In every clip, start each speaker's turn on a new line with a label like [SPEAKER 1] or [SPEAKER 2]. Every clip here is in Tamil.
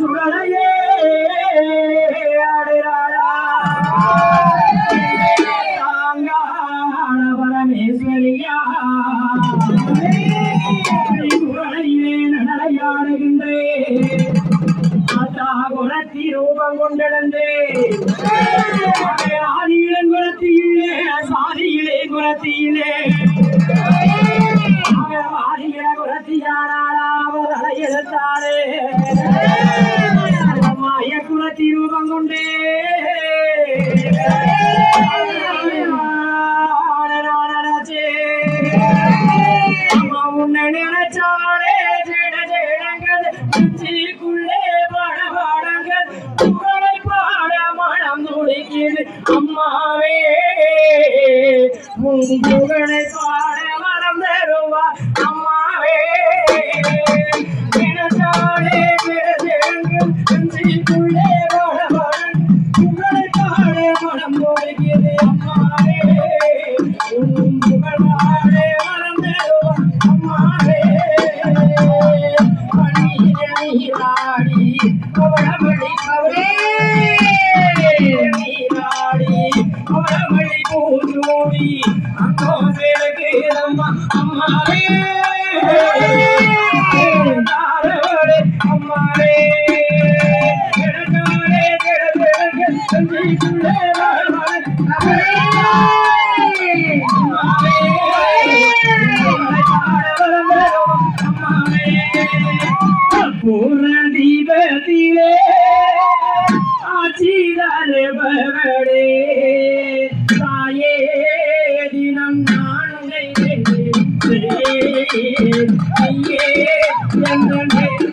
[SPEAKER 1] சுடலையே ஆடுறாளா தாங்காள பரமேஸ்வரியா குரலையிலே நடலையாடுகின்றே அதா குணத்தி ரூபம் கொண்டிருந்தே ஆதியிலே குணத்தியிலே சாதியிலே குணத்தியிலே രൂപം കൊണ്ടേ அம்மாவே உன் புகழை பாட Hey, பூரணதீபத்திலே ஆட்சி தருபவரே தாயே தினம் நான் ஐயே எங்கள்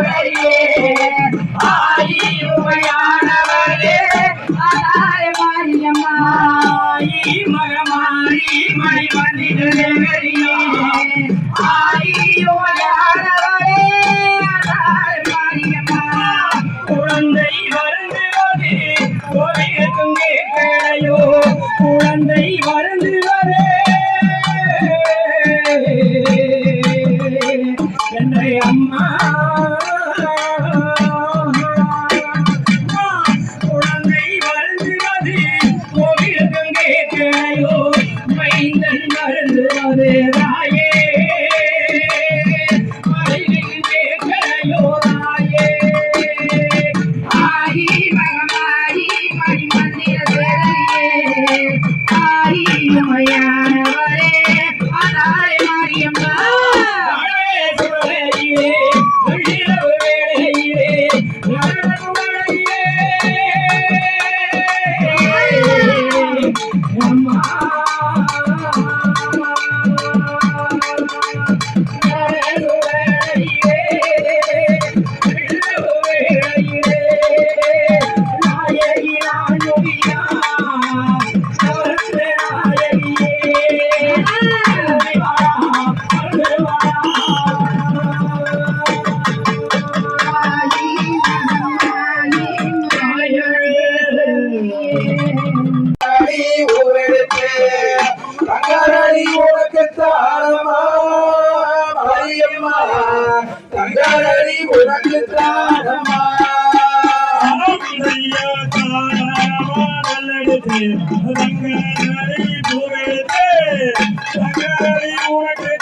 [SPEAKER 1] ready. Come on.
[SPEAKER 2] தங்கடி உனக்கு தாரமா மரியம்மா தங்கடி உனக்கு
[SPEAKER 3] உனக்கு